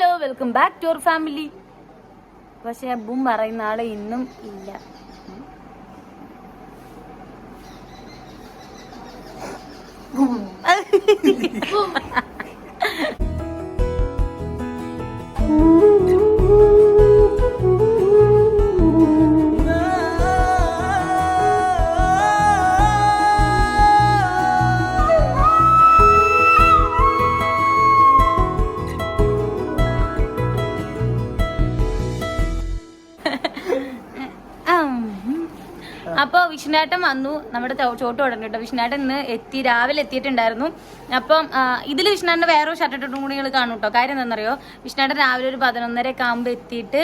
Hello welcome back to our family പക്ഷെ ബും പറയുന്ന ആളെ ഇന്നും ഇല്ല. വിഷ്ണുവേട്ടൻ വന്നു. നമ്മുടെ ചോട്ട് തുടങ്ങി കേട്ടോ. വിഷ്ണുവേട്ടൻ ഇന്ന് എത്തി രാവിലെ എത്തിയിട്ടുണ്ടായിരുന്നു. അപ്പം ഇതിൽ വിഷ്ണേട്ടന്റെ വേറെ ഷർട്ട് ഇട്ടിട്ടും കൂടി നിങ്ങൾ കാണും കേട്ടോ. കാര്യം എന്താണെന്നറിയോ? വിഷ്ണേട്ടൻ രാവിലെ ഒരു പതിനൊന്നര ഒക്കെ ആകുമ്പോൾ എത്തിയിട്ട്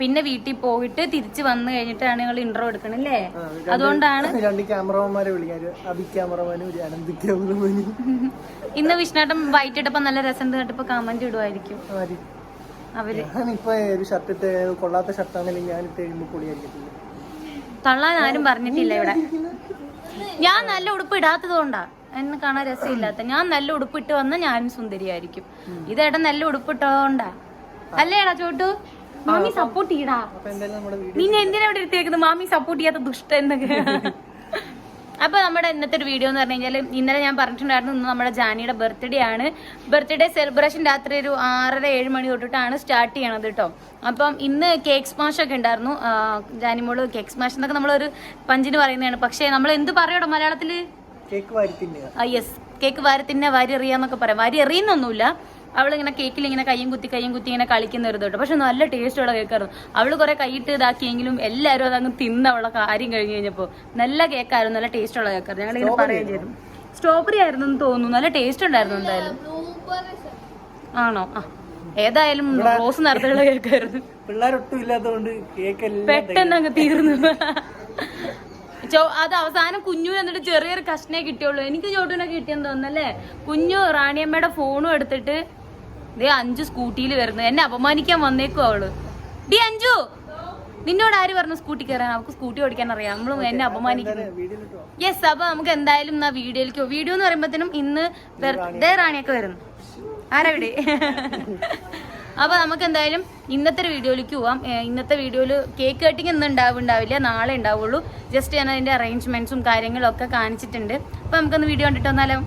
പിന്നെ വീട്ടിൽ പോയിട്ട് തിരിച്ചു വന്നു കഴിഞ്ഞിട്ടാണ് ഞങ്ങൾ ഇന്റർവ്യൂ എടുക്കണല്ലേ അതുകൊണ്ടാണ് രണ്ട് ക്യാമറമാരെ ഇന്ന് വിഷ്ണേട്ടൻ വൈറ്റ് ഇട്ടപ്പോ നല്ല രസം കേട്ടപ്പോ കമന്റ് ഇടുമായിരിക്കും? അവർ. ഞാനിപ്പോ ഒരു ഷർട്ട് ഇട്ട് കൊള്ളാത്ത ഷർട്ടാണെങ്കിൽ ഞാൻ ഇട്ട് കഴിയുമ്പോ പൊളിയായിരിക്കത്തില്ല തള്ളാൻ ആരും പറഞ്ഞിട്ടില്ല ഇവിടെ. ഞാൻ നല്ല ഉടുപ്പ് ഇടാത്തത് കൊണ്ടാ. എന്നെ കാണാൻ രസമില്ലാത്ത. ഞാൻ നല്ല ഉടുപ്പ് ഇട്ട് വന്ന ഞാനും സുന്ദരിയായിരിക്കും. ഇതേട്ടൻ നല്ല ഉടുപ്പ് ഇട്ടതുകൊണ്ടാ അല്ലേടാ ചോട്ടു? മാമി സപ്പോർട്ട് ചെയ്യടാ. നിന്നെ എന്തിനാ ഇവിടെ എടുത്തേക്കുന്നത് മാമി സപ്പോർട്ട് ചെയ്യാത്ത ദുഷ്ട എന്നൊക്കെ. അപ്പൊ നമ്മുടെ ഇന്നത്തെ ഒരു വീഡിയോ എന്ന് പറഞ്ഞു കഴിഞ്ഞാൽ ഇന്നലെ ഞാൻ പറഞ്ഞിട്ടുണ്ടായിരുന്നു ഇന്ന് നമ്മുടെ ജാനിയുടെ ബർത്ത്ഡേ ആണ്. ബർത്ത്ഡേ സെലിബ്രേഷൻ രാത്രി ഒരു ആറര ഏഴ് മണി തൊട്ടിട്ടാണ് സ്റ്റാർട്ട് ചെയ്യണത് കേട്ടോ അപ്പം ഇന്ന് കേക്ക് സ്മാഷ് ഒക്കെ ഉണ്ടായിരുന്നു. ജാനി ജാനിമോൾ കേക്ക് സ്മാഷ് എന്നൊക്കെ നമ്മളൊരു പഞ്ചിന് പറയുന്നതാണ്. പക്ഷെ നമ്മൾ എന്ത് പറയടോ മലയാളത്തിൽ? കേക്ക് വാരി യെസ് കേക്ക് വാരി തിന്നെ വാരി എറിയാന്നൊക്കെ പറയാം. വാരി എറിയുന്നൊന്നുമില്ല. അവളിങ്ങനെ കേക്കിൽ ഇങ്ങനെ കയ്യും കുത്തി കയ്യും കുത്തി ഇങ്ങനെ കളിക്കുന്ന ഒരു കേട്ടോ പക്ഷെ നല്ല ടേസ്റ്റുള്ള കേക്കായിരുന്നു അവൾ കുറെ കൈയിട്ട് ഇതാക്കിയെങ്കിലും എല്ലാവരും അതങ്ങ് തിന്ന് അവളെ കാര്യം കഴിഞ്ഞ് കഴിഞ്ഞപ്പോൾ നല്ല കേക്കായിരുന്നു നല്ല ടേസ്റ്റുള്ള കേക്കായിരുന്നു ഞങ്ങൾ ഇങ്ങനെ പറയുകയും ചെയ്തു. സ്ട്രോബെറി ആയിരുന്നു എന്ന് തോന്നുന്നു. നല്ല ടേസ്റ്റ് ഉണ്ടായിരുന്നു എന്തായാലും. ആണോ? ആ. ഏതായാലും റോസ് നിറത്തിലുള്ള കേക്കായിരുന്നു പിള്ളേരൊട്ടും ഇല്ലാത്തതുകൊണ്ട് കേക്ക് പെട്ടെന്ന് അങ്ങ് തീർന്നു. ചോ അത് അവസാനം കുഞ്ഞു എന്നിട്ട് ചെറിയൊരു കഷ്ണേ കിട്ടിയുള്ളൂ. എനിക്ക് ചോട്ടൂനൊക്കെ കിട്ടിയെന്ന് തോന്നുന്നല്ലേ കുഞ്ഞു റാണിയമ്മയുടെ ഫോണും എടുത്തിട്ട് ദേ അഞ്ചു സ്കൂട്ടിയിൽ വരുന്നു. എന്നെ അപമാനിക്കാൻ വന്നേക്കും അവൾ. ഡി അഞ്ചു നിന്നോട് ആര് പറഞ്ഞു സ്കൂട്ടി കയറാൻ? അവൾക്ക് സ്കൂട്ടി ഓടിക്കാൻ അറിയാം. നമ്മളും എന്നെ അപമാനിക്കുന്നു. യെസ് അപ്പൊ നമുക്ക് എന്തായാലും എന്നാ വീഡിയോയിലേക്ക് വീഡിയോ എന്ന് പറയുമ്പോഴത്തേനും ഇന്ന് ബർത്ത്ഡേ റാണിയൊക്കെ വരുന്നു. ആരവിടെ? അപ്പൊ നമുക്ക് എന്തായാലും ഇന്നത്തെ ഒരു വീഡിയോയിലേക്ക് പോവാം. ഇന്നത്തെ വീഡിയോയിൽ കേക്ക് കട്ടിങ് ഇന്ന് ഉണ്ടാവുണ്ടാവില്ല. നാളെ ഉണ്ടാവുള്ളൂ. ജസ്റ്റ് ഞാൻ അതിന്റെ അറേഞ്ച്മെന്റ്സും കാര്യങ്ങളും ഒക്കെ കാണിച്ചിട്ടുണ്ട്. അപ്പൊ നമുക്കൊന്ന് വീഡിയോ കണ്ടിട്ട് വന്നാലോ?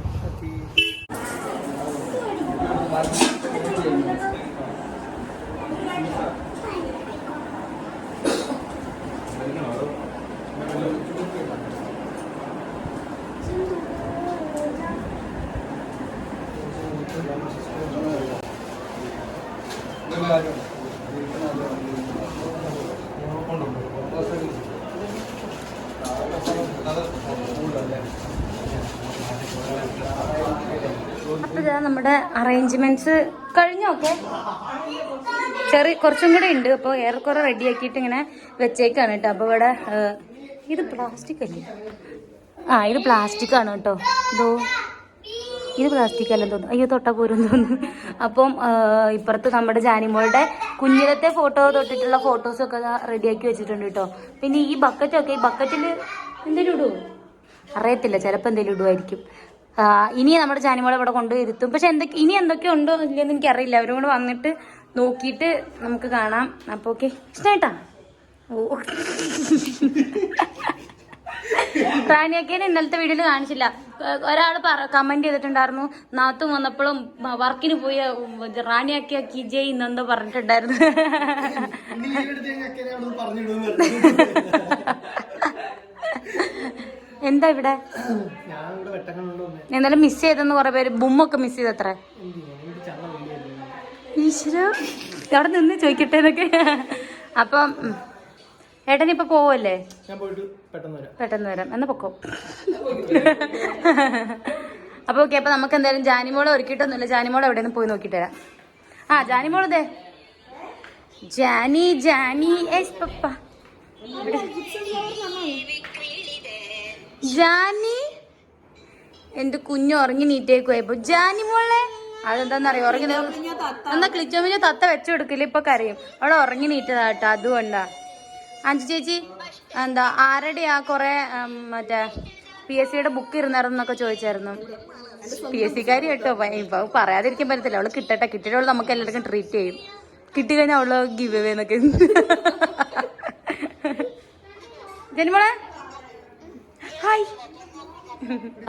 അപ്പൊ ഇതാ നമ്മുടെ അറേഞ്ച്മെന്റ്സ് കഴിഞ്ഞോക്കെ ചെറിയ കുറച്ചും കൂടെ ഉണ്ട്. അപ്പോൾ ഏറെക്കുറെ റെഡി ആക്കിയിട്ട് ഇങ്ങനെ വെച്ചേക്കാണ് കേട്ടോ. അപ്പോൾ ഇവിടെ ഇത് പ്ലാസ്റ്റിക് അല്ലേ? ആ ഇത് പ്ലാസ്റ്റിക് ആണ് കേട്ടോ. ഇതോ. ഇത് പ്ലാസ്റ്റിക് അല്ലെന്ന് തോന്നുന്നു. അയ്യോ തൊട്ട പോരും തോന്നുന്നു. അപ്പം ഇപ്പുറത്ത് നമ്മുടെ ജാനിമോളുടെ കുഞ്ഞിലത്തെ ഫോട്ടോ തൊട്ടിട്ടുള്ള ഫോട്ടോസൊക്കെ റെഡിയാക്കി വെച്ചിട്ടുണ്ട് കേട്ടോ. പിന്നെ ഈ ബക്കറ്റൊക്കെ ഈ ബക്കറ്റിൽ എന്തെങ്കിലും ഇടുമോ അറിയത്തില്ല ചിലപ്പോൾ എന്തെങ്കിലും ഇടുമായിരിക്കും ഇനി നമ്മുടെ ജാനിമോളെ ഇവിടെ കൊണ്ട് ഇരുത്തും. പക്ഷെ എന്തൊക്കെ ഇനി എന്തൊക്കെ ഉണ്ടോ ഇല്ലയെന്ന് എനിക്കറിയില്ല. അവരും കൂടെ വന്നിട്ട് നോക്കിയിട്ട് നമുക്ക് കാണാം. അപ്പോൾ ഓക്കെ. ഇഷ്ടമായിട്ടാ ഓ. റാണിയൊക്കെ ഇന്നലത്തെ വീഡിയോയിൽ കാണിച്ചില്ല. ഒരാൾ പറ കമന്റ് ചെയ്തിട്ടുണ്ടായിരുന്നു. നാത്തും വന്നപ്പോഴും വർക്കിന് പോയി പോയ റാണിയാക്കിയാക്കി ജയ് എന്നെന്തോ പറഞ്ഞിട്ടുണ്ടായിരുന്നു. എന്താ ഇവിടെ? എന്നാലും മിസ് ചെയ്തെന്ന് കുറെ പേര് ബുമ്മൊക്കെ മിസ് ചെയ്തത്ര. ഈശ്വര അവിടെ നിന്ന് ചോദിക്കട്ടെ എന്നൊക്കെ. അപ്പം. ഏട്ടൻ ഇപ്പൊ പോവല്ലേ? ഞാൻ പോയിട്ട് പെട്ടെന്ന് വരാം. പെട്ടെന്ന് വരാം. എന്നാ പൊക്കോ. അപ്പൊ ഓക്കെ അപ്പൊ നമുക്ക് എന്തായാലും ജാനിമോളെ ഒരുക്കിയിട്ടൊന്നുമില്ല. ജാനിമോളെ എവിടെ പോയി നോക്കിട്ട് വരാം. ആ ജാനിമോൾ ദേ. Jani Jani yes papa. Jani? എന്റെ കുഞ്ഞു ഉറങ്ങി നീറ്റേക്ക് പോയപ്പോ ജാനി മോളെ അതെന്താന്നറിയോ? ഉറങ്ങി എന്നാ ക്ലിച്ചോമിഞ്ഞ തത്ത വെച്ചു കൊടുക്കില്ല? ഇപ്പൊ കരയും. അവളെ ഉറങ്ങി നീറ്റതാട്ടോ അതുകൊണ്ടാ. അഞ്ചു ചേച്ചി എന്താ ആരുടെയാ കുറെ മറ്റേ പി എസ് സിയുടെ ബുക്ക് ഇരുന്നായിരുന്നൊക്കെ ചോദിച്ചായിരുന്നു. പി എസ് സിക്കാരി കേട്ടോ ഇപ്പൊ പറയാതിരിക്കാൻ പറ്റത്തില്ല. അവൾ കിട്ടട്ടെ കിട്ടിയിട്ട് അവൾ നമുക്ക് എല്ലാവർക്കും ട്രീറ്റ് ചെയ്യും. കിട്ടി കഴിഞ്ഞാൽ അവൾ ഗിവ് അവേ എന്നൊക്കെ. ജനിമോളെ? ഹായ്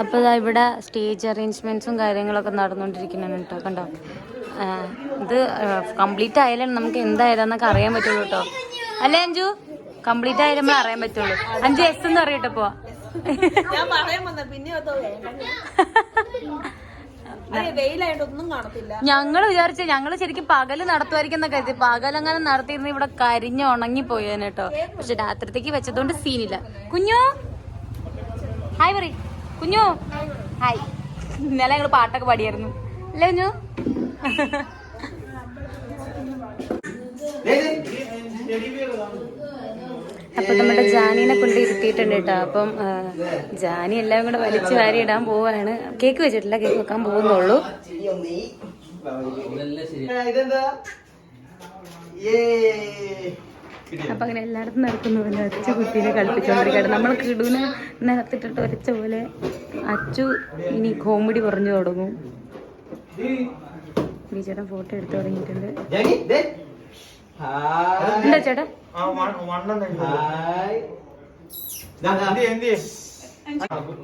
അപ്പോൾ ഇതാ ഇവിടെ സ്റ്റേജ് അറേഞ്ച്മെന്റ്സും കാര്യങ്ങളൊക്കെ നടന്നുകൊണ്ടിരിക്കുന്നതാണ് കേട്ടോ കണ്ടോ? ഇത് കംപ്ലീറ്റ് ആയാലും നമുക്ക് എന്തായതാന്നൊക്കെ അറിയാൻ പറ്റുള്ളൂ കേട്ടോ. അല്ലേ അഞ്ജു? കംപ്ലീറ്റ് ആയാലും നമ്മൾ അറിയാൻ പറ്റുള്ളൂ. അഞ്ച് എസ് എന്ന് അറിയട്ടോ പോ ഞാൻ പറയാൻ വന്ന പിന്നെ ഞങ്ങൾ വിചാരിച്ച ഞങ്ങൾ ശരിക്കും പകൽ നടത്തുമായിരിക്കുന്ന കരുതി. പകലങ്ങനെ നടത്തിയിരുന്ന ഇവിടെ കരിഞ്ഞ ഉണങ്ങി പോയേനെ കേട്ടോ. പക്ഷെ രാത്രിത്തേക്ക് വെച്ചതുകൊണ്ട് സീനില്ല കുഞ്ഞു? ഹായ് പറ കുഞ്ഞു? ഹായ് ഇന്നലെ ഞങ്ങൾ പാട്ടൊക്കെ പാടിയായിരുന്നു. അല്ലേ കുഞ്ഞു? അപ്പൊ നമ്മുടെ ജാനീനെ കൊണ്ട് ഇരുത്തിയിട്ടുണ്ട് കേട്ടോ. അപ്പം ജാനി എല്ലാം കൂടെ വലിച്ചു വാരി ഇടാൻ പോവാണ്. കേക്ക് വെച്ചിട്ടില്ല കേക്ക് വെക്കാൻ പോകുന്നുള്ളൂ. അപ്പൊ അങ്ങനെ എല്ലായിടത്തും നടക്കുന്നു. അച്ചു കുട്ടീനെ കളിപ്പിച്ചോണ്ടിരിക്കുകയാണ്. നമ്മൾ കിടുവിനെ നിരത്തിട്ടിട്ട് ഒരച്ച പോലെ അച്ചു ഇനി കോമഡി പറഞ്ഞു തുടങ്ങും. ബീച്ചേട്ടൻ ഫോട്ടോ എടുത്തു തുടങ്ങിയിട്ടുണ്ട്. എന്താ ചേട്ടാ?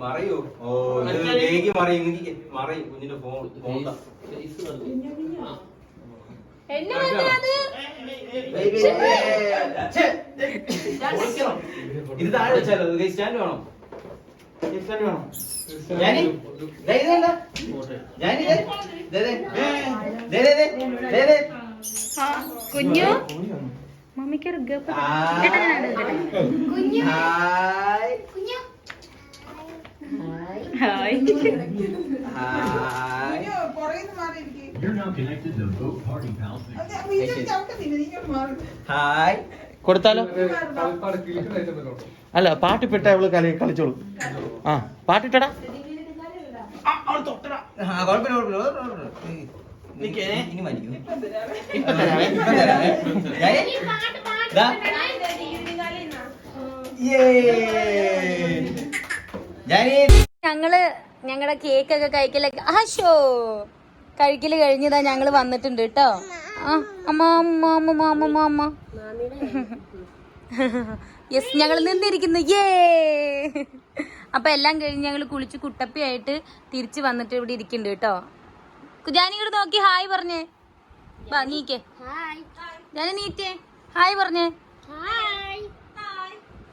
മറയോ? ഓ ഇത് കേക്ക് മറയും? മറയും? കുഞ്ഞിന്റെ ഫോൺ ഫോൺ ഇത് താഴെ വെച്ചാലോ? സ്റ്റാൻഡ് വേണോ? സ്റ്റാൻഡ് വേണോ? ഞാനി കുഞ്ഞു? മമ്മിക്ക് ഒരു ഗപ്പ് ആ. എടുക്കട്ടെ ഹായ്. കൊടുത്താലോ? അല്ല പാട്ടിപ്പെട്ട അവൾ കളി കളിച്ചോളൂ. ആ പാട്ടിട്ടടാ ഇനി കുഴപ്പമില്ല ഇപ്പൊ ഞങ്ങൾ ഞങ്ങളുടെ കേക്ക് ഒക്കെ കഴിക്കലൊക്കെ ആശോ കഴിക്കൽ കഴിഞ്ഞതാ ഞങ്ങൾ വന്നിട്ടുണ്ട് കേട്ടോ ആ അമ്മ അമ്മ അമ്മ അമ്മ അമ്മ യെസ് ഞങ്ങൾ നിന്നിരിക്കുന്നു. ഏ അപ്പൊ എല്ലാം കഴിഞ്ഞ് ഞങ്ങൾ കുളിച്ച് കുട്ടപ്പിയായിട്ട് തിരിച്ചു വന്നിട്ട് ഇവിടെ ഇരിക്കുന്നുണ്ട് കേട്ടോ ജാനി ഇങ്ങോട്ട് നോക്കി ഹായ് പറഞ്ഞേ. വാ നീക്കേ. ജാനി നീറ്റേ. ഹായ് പറഞ്ഞേ.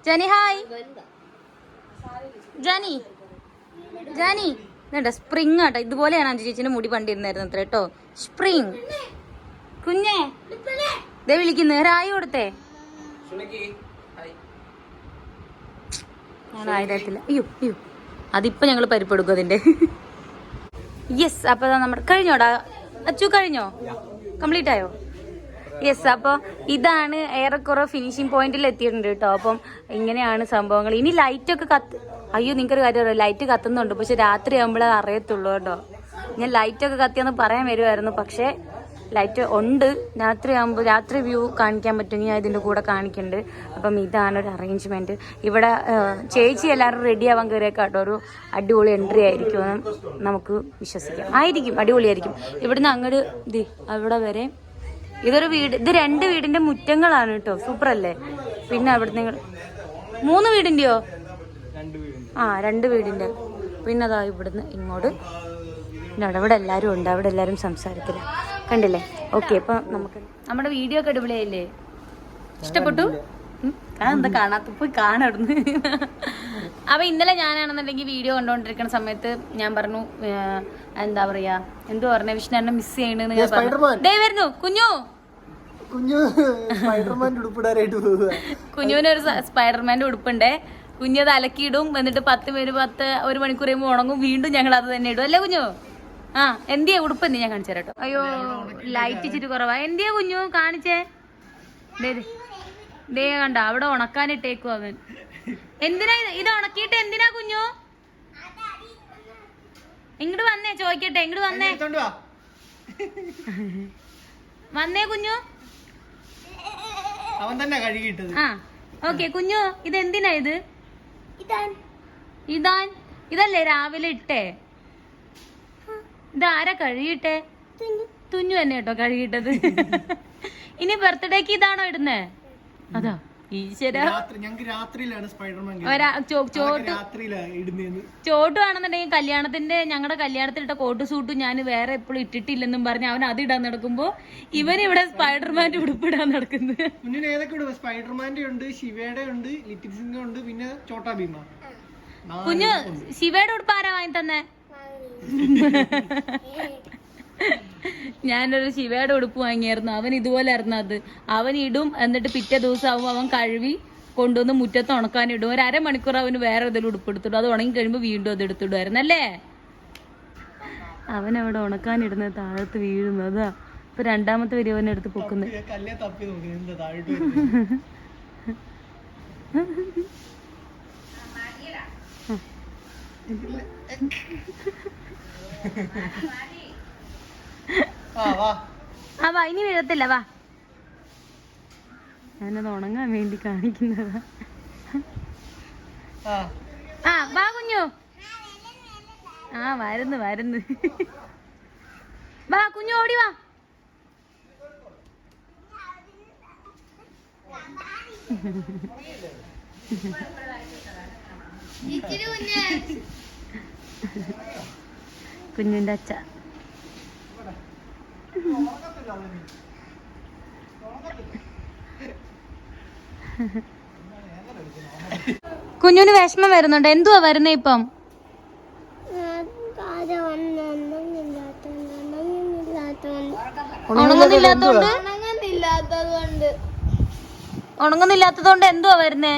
ജാനി ഹായ്. ജാനി. ജാനി. ഇതുണ്ട് സ്പ്രിങ് ആട്ടോ. ഇതുപോലെയാണ് അഞ്ചു ചേച്ചിന്റെ മുടി പണ്ടിരുന്നായിരുന്നു അത്ര കേട്ടോ സ്പ്രിങ്. കുഞ്ഞേ. ദേ വിളിക്കുന്നു. ഒരായി കൊടുത്തേ. ഞാൻ ആയിരത്തില്ല അയ്യോ അയ്യോ. അതിപ്പോ ഞങ്ങൾ പരിപ്പെടുക്കും അതിന്റെ. യെസ് അപ്പോൾ നമ്മൾ നമ്മുടെ കഴിഞ്ഞോടാ? അച്ചു കഴിഞ്ഞോ? കംപ്ലീറ്റ് ആയോ? യെസ് അപ്പോൾ ഇതാണ് ഏറെക്കുറെ ഫിനിഷിംഗ് പോയിന്റിൽ എത്തിയിട്ടുണ്ട് കേട്ടോ അപ്പം ഇങ്ങനെയാണ് സംഭവങ്ങൾ. ഇനി ലൈറ്റ് ഒക്കെ കത്ത് അയ്യോ നിങ്ങൾക്കൊരു കാര്യം അറിയാം ലൈറ്റ് കത്തുന്നുണ്ട്. പക്ഷെ രാത്രി ആകുമ്പോഴേ അറിയത്തുള്ളൂ കേട്ടോ. ഞാൻ ലൈറ്റ് ഒക്കെ കത്തിയെന്ന് പറയാൻ വരുമായിരുന്നു പക്ഷേ ലൈറ്റ് ഉണ്ട്. രാത്രി ആകുമ്പോൾ രാത്രി വ്യൂ കാണിക്കാൻ പറ്റുമെങ്കിൽ ഞാൻ ഇതിന്റെ കൂടെ കാണിക്കുന്നുണ്ട് അപ്പം ഇതാണ് ഒരു അറേഞ്ച്മെന്റ് ഇവിടെ ചേച്ചി എല്ലാവരും റെഡി ആവാൻ കയറിയേക്കാട്ടോ കേട്ടോ. ഒരു അടിപൊളി എൻട്രി ആയിരിക്കും നമുക്ക് വിശ്വസിക്കാം. ആയിരിക്കും അടിപൊളിയായിരിക്കും. ഇവിടുന്ന് അങ്ങോട്ട് ഇത് അവിടെ വരെ. ഇതൊരു വീട് ഇത് രണ്ട് വീടിന്റെ മുറ്റങ്ങളാണ് കേട്ടോ. സൂപ്പർ അല്ലേ? പിന്നെ അവിടെ നിങ്ങൾ മൂന്ന് വീടിന്റെയോ ആ രണ്ട് വീടിന്റെ പിന്നെ അതാ ഇവിടുന്ന് ഇങ്ങോട്ട്. അവിടെ എല്ലാവരും ഉണ്ട്. അവിടെ എല്ലാവരും സംസാരിക്കില്ല കണ്ടില്ലേ? ഓക്കെ അപ്പൊ നമുക്ക് നമ്മുടെ വീഡിയോ ഒക്കെ അടിപൊളിയായില്ലേ? ഇഷ്ടപ്പെട്ടു? എന്താ കാണാത്ത പോയി കാണാടുന്നു അപ്പൊ ഇന്നലെ ഞാനാണെന്നുണ്ടെങ്കിൽ വീഡിയോ കണ്ടോണ്ടിരിക്കുന്ന സമയത്ത് ഞാൻ പറഞ്ഞു എന്താ പറയാ എന്തോ പറഞ്ഞ വിഷ്ണു മിസ് ചെയ്യണെന്ന് ഞാൻ പറഞ്ഞു. ദേ വരുന്നു കുഞ്ഞു. കുഞ്ഞു ഉടുപ്പിടാനായിട്ട് കുഞ്ഞുവിന് ഒരു സ്പൈഡർമാന്റെ സ്പൈഡർമാന്റെ ഉടുപ്പുണ്ടേ. കുഞ്ഞത് അത് അലക്കിയിടും എന്നിട്ട് പത്ത് പേര് പത്ത് ഒരു മണിക്കൂർ കഴിയുമ്പോൾ ഉണങ്ങും വീണ്ടും ഞങ്ങൾ അത് തന്നെ ഇടും. അല്ലേ കുഞ്ഞു? ആ എന്തിയാ ഉടുപ്പ് എന്തി ഞാൻ കാണിച്ചു തരാട്ടോ? അയ്യോ ലൈറ്റ് ഇച്ചിരി കുറവാ. എന്തിയാ കുഞ്ഞു കാണിച്ചേ? ദേ ദേ. ദേ കണ്ട അവിടെ ഉണക്കാനിട്ടേക്കും അവൻ. എന്തിനാ ഇത്? ഇത് ഉണക്കിയിട്ട് എന്തിനാ കുഞ്ഞു? ഇങ്ങോട്ട് വന്നേ ചോദിക്കട്ടെ ഇങ്ങോട്ട് വന്നേ. വന്നേ കുഞ്ഞു. അവൻ തന്നെ കഴുകിയിട്ടത്. ആ ഓക്കെ കുഞ്ഞു ഇത്? എന്തിനാ ഇത് ഇതാൻ. ഇതല്ലേ രാവിലെ ഇട്ടേ? ഇതാരാ കഴുകിയിട്ടെ? തുഞ്ഞു തന്നെ കേട്ടോ കഴുകിയിട്ടത്. ഇനി ബർത്ത്ഡേക്ക് ഇതാണോ ഇടുന്നേ? അതാ ഈശ്വര. രാത്രി ഞങ്ങൾക്ക് രാത്രിയിലാണ് സ്പൈഡർമാൻ ഒരാ ചോ- ചോട്ട്. രാത്രിയിലാണ് ഇടുന്നതെന്ന് ചോട്ട് വേണമെന്നുണ്ടെങ്കിൽ കല്യാണത്തിന്റെ ഞങ്ങളുടെ കല്യാണത്തിലിട്ട കോട്ട് സൂട്ട് ഞാൻ വേറെ എപ്പോഴും ഇട്ടിട്ടില്ലെന്നും പറഞ്ഞ് അവൻ അത് ഇടാൻ നടക്കുമ്പോ ഇവൻ ഇവിടെ സ്പൈഡർമാന്റെ ഉടുപ്പിടാൻ നടക്കുന്നത്. സ്പൈഡർമാന്റെ ഉണ്ട് ശിവയുടെ ഉണ്ട് ലിറ്റിൽ സിംഗ് ഉണ്ട് പിന്നെ ചോട്ടാ ഭീമ. കുഞ്ഞു ശിവയുടെ ഉടുപ്പ് ആരാ വാങ്ങി തന്നെ? ഞാനൊരു ശിവയുടെ ഉടുപ്പ് വാങ്ങിയായിരുന്നു. അവൻ ഇതുപോലെ ആയിരുന്നു അത്. അവൻ ഇടും എന്നിട്ട് പിറ്റേ ദിവസം ആവും അവൻ കഴുകി കൊണ്ടുവന്ന് മുറ്റത്ത് ഉണക്കാൻ ഇടും. ഒരു അരമണിക്കൂർ അവന് വേറെ ഏതെങ്കിലും ഉടുപ്പ് എടുത്തിടും. അത് ഉണങ്ങി കഴിയുമ്പോൾ വീണ്ടും അത് എടുത്തിടുമായിരുന്നു അല്ലേ? അവൻ അവിടെ ഉണക്കാൻ ഇടുന്ന താഴത്ത് വീഴുന്നതാ ഇപ്പൊ രണ്ടാമത്തെ വരി അവൻ എടുത്ത് പൊക്കുന്നത് ആ വാ ഇനി വീഴത്തില്ല വാ. ഞാനത് ഉണങ്ങാൻ വേണ്ടി കാണിക്കുന്നതാ. ആ വാ കുഞ്ഞു. ആ വരുന്നു വരുന്നു. വാ കുഞ്ഞു ഓടി വാ. കുഞ്ഞിന്റെ അച്ഛ. കുഞ്ഞുന് വിഷമം വരുന്നുണ്ട്. എന്തുവാ വരുന്നേ ഇപ്പം? ഉണങ്ങുന്നില്ലാത്തോണ്ട് ഉണങ്ങുന്നില്ലാത്തതുകൊണ്ട് എന്തുവാ വരുന്നേ?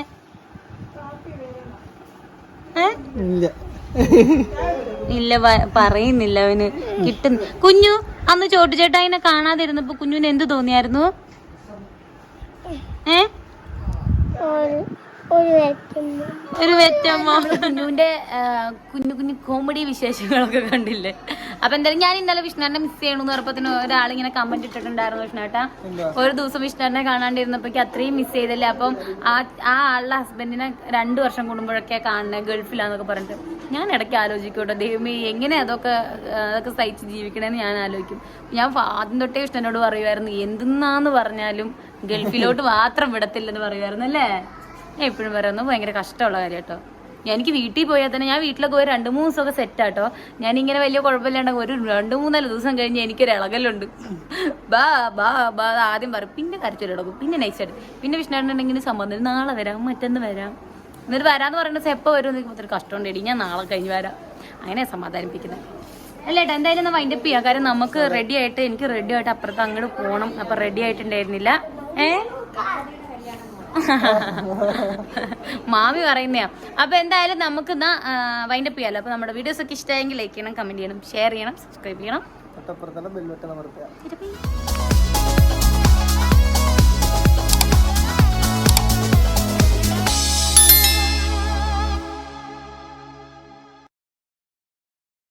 ഇല്ല. പറയുന്നില്ല അവന്. കിട്ടുന്നു കുഞ്ഞു അന്ന് ചോട്ടുചേട്ടായിനെ കാണാതിരുന്നപ്പോ കുഞ്ഞുവിന് എന്ത് തോന്നിയായിരുന്നു? ഏ? ഒരു വെറ്റമ്മ കുഞ്ഞുവിന്റെ കുഞ്ഞു കുഞ്ഞു കോമഡി വിശേഷങ്ങളൊക്കെ കണ്ടില്ലേ? അപ്പൊ എന്തായാലും ഞാൻ ഇന്നലെ വിഷ്ണുവിനെ മിസ് ചെയ്യണമെന്ന് ഒരാൾ ഇങ്ങനെ കമന്റ് ഇട്ടിട്ടുണ്ടായിരുന്നു വിഷ്ണുട്ടാ ഒരു ദിവസം വിഷ്ണുവിനെ കാണാണ്ടിരുന്നപ്പോഴേക്ക് അത്രയും മിസ് ചെയ്തല്ലേ? അപ്പം ആ ആ ആളുടെ ഹസ്ബൻഡിനെ രണ്ടു വർഷം കൂടുമ്പോഴൊക്കെ കാണുന്നത് ഗൾഫിലാന്നൊക്കെ പറഞ്ഞിട്ട്. ഞാൻ ഇടയ്ക്ക് ആലോചിക്കൂട്ടോ ദൈവമേ എങ്ങനെ അതൊക്കെ അതൊക്കെ സഹിച്ച് ജീവിക്കണേന്ന് ഞാൻ ആലോചിക്കും. ഞാൻ ആദ്യം തൊട്ടേ ഇഷ്ടനോട് പറയുമായിരുന്നു എന്തെന്നാന്ന് പറഞ്ഞാലും ഗൾഫിലോട്ട് മാത്രം വിടത്തില്ലെന്ന് പറയുമായിരുന്നു അല്ലേ? ഞാൻ എപ്പോഴും പറയുന്നത് ഭയങ്കര കഷ്ടമുള്ള കാര്യം കേട്ടോ എനിക്ക് വീട്ടിൽ പോയാൽ തന്നെ ഞാൻ വീട്ടിലൊക്കെ പോയി രണ്ട് മൂന്ന് ദിവസമൊക്കെ സെറ്റ് ആട്ടോ. ഞാൻ ഇങ്ങനെ വലിയ കുഴപ്പമില്ലാണ്ട് ഒരു രണ്ട് മൂന്നാൽ ദിവസം കഴിഞ്ഞ് എനിക്കൊരു ഇളകലുണ്ട്. ബാ ബാ ബാ ആദ്യം പറയും. പിന്നെ കരച്ചിലിടക്കും പിന്നെ നൈസ് ആയിട്ട്. പിന്നെ വിഷ്ണുണ്ടെങ്കിൽ സംബന്ധം നാളെ വരാം മറ്റന്ന് വരാം. എന്നിട്ട് വരാന്ന് പറയുന്നത് എപ്പോൾ വരും ഒത്തിരി ഒരു കഷ്ടമുണ്ട് എടി ഞാൻ നാളെ കഴിഞ്ഞ് വരാം. അങ്ങനെ സമാധാനിപ്പിക്കുന്നത്. അല്ല ഏട്ടാ എന്തായാലും ഒന്ന് വൈൻഡപ്പ് ചെയ്യാം. കാരണം നമുക്ക് റെഡി ആയിട്ട് എനിക്ക് റെഡി ആയിട്ട് അപ്പുറത്ത് അങ്ങോട്ട് പോകണം അപ്പൊ റെഡി ആയിട്ടുണ്ടായിരുന്നില്ല. ഏ? മാമി പറയുന്നയാ. അപ്പൊ എന്തായാലും നമുക്ക് എന്നാ വൈൻഡപ്പ് ചെയ്യാലോ. അപ്പൊ നമ്മുടെ വീഡിയോസ് ഒക്കെ ഇഷ്ടമായെങ്കിൽ ലൈക്ക് ചെയ്യണം കമന്റ് ചെയ്യണം ഷെയർ ചെയ്യണം സബ്സ്ക്രൈബ് ചെയ്യണം. തൊട്ടപ്പുറത്തുള്ള ബെൽവട്ടം അമർത്തുക.